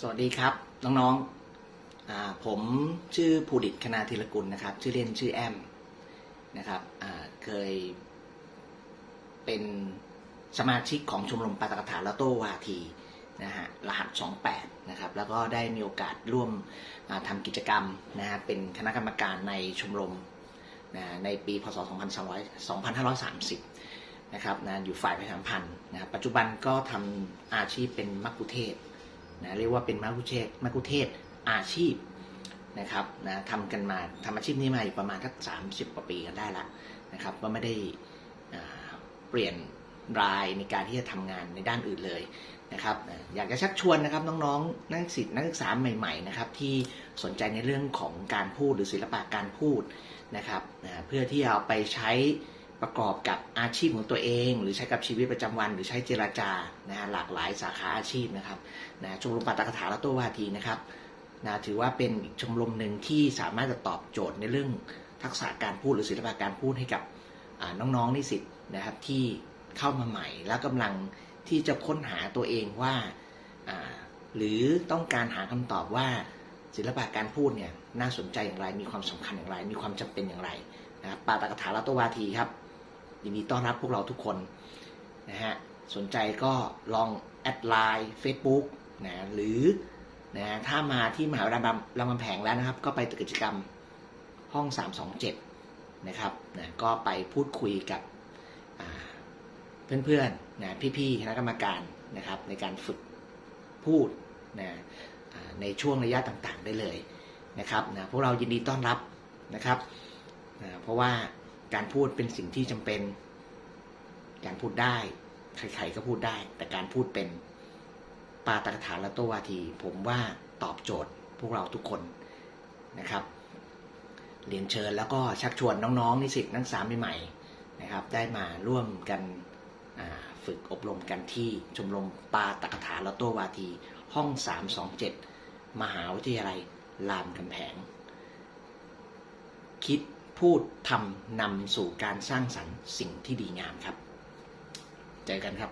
สวัสดีครับ น้องๆผมชื่อภูดิตคณาธีรกุลนะครับ ชื่อเล่นชื่อแอมนะครับเคย เป็นสมาชิกของชมรมปาตกถาละโตวาทีนะฮะรหัส 28 นะครับ แล้วก็ได้มีโอกาสร่วมทำกิจกรรมนะฮะเป็นคณะกรรมการในชมรมนะในปี พศ 2530 นะครับนะอยู่ฝ่ายประชาสัมพันธ์นะครับปัจจุบันก็ทำอาชีพเป็นมักคุเทศ นะเรียกว่าเป็นมัคคุเทศมัคคุเทศอาชีพนะครับนะทำกันมาทำอาชีพนี้มาอยู่ประมาณสักสามสิบกว่าปีกันได้ละนะครับก็ไม่ได้เปลี่ยนรายในการที่จะทำงานในด้านอื่นเลยนะครับอยากจะชักชวนนะครับน้องๆนักศึกษานักศึกษาใหม่ๆนะครับที่สนใจในเรื่องของการพูดหรือศิลปะการพูดนะครับนะเพื่อที่จะเอาไปใช้ ประกอบกับอาชีพของตัวเอง หรือใช้กับชีวิตประจำวัน หรือใช้เจราจานะหลากหลายสาขาอาชีพนะครับนะชมรมปาตกถาและโตววาทีนะครับนะถือว่าเป็นชมรมหนึ่งที่สามารถจะตอบโจทย์ในเรื่องทักษะการพูดหรือศิลปะการพูดให้กับน้องๆนิสิตนะครับที่เข้ามาใหม่ แล้วกำลังที่จะค้นหาตัวเองว่า หรือต้องการหาคำตอบว่าศิลปะการพูดเนี่ยน่าสนใจอย่างไร มีความสำคัญอย่างไร มีความจำเป็นอย่างไรนะครับปาตกถาและโตวาทีครับ ยินดีต้อนรับพวกเราทุกคนนะฮะสนใจก็ลองแอดไลน์ Facebook นะหรือนะถ้ามาที่มหาวิทยาลัยรามคำแหงแล้วนะครับ ก็ไปตึกกิจกรรมห้อง 327 นะครับนะก็ไปพูดคุยกับเพื่อนๆนะพี่ๆคณะกรรมการนะครับ ในการฝึกพูดนะในช่วงระยะต่างๆได้เลยนะครับนะพวกเรายินดีต้อนรับนะครับนะเพราะว่า การพูดเป็นสิ่งที่จำเป็น การพูดได้ ใครๆก็พูดได้ แต่การพูดเป็นปาตกถาและโตวาที ผมว่าตอบโจทย์พวกเราทุกคนนะครับ เรียนเชิญแล้วก็ชักชวนน้องๆนิสิตนักศึกษาใหม่ๆนะครับ ได้มาร่วมกันฝึกอบรมกันที่ชมรมปาตกถาและโตวาที ห้อง 327 มหาวิทยาลัยรามคำแหงคิด พูดทำนำสู่การสร้างสรรค์สิ่งที่ดีงามครับ เจอกันครับ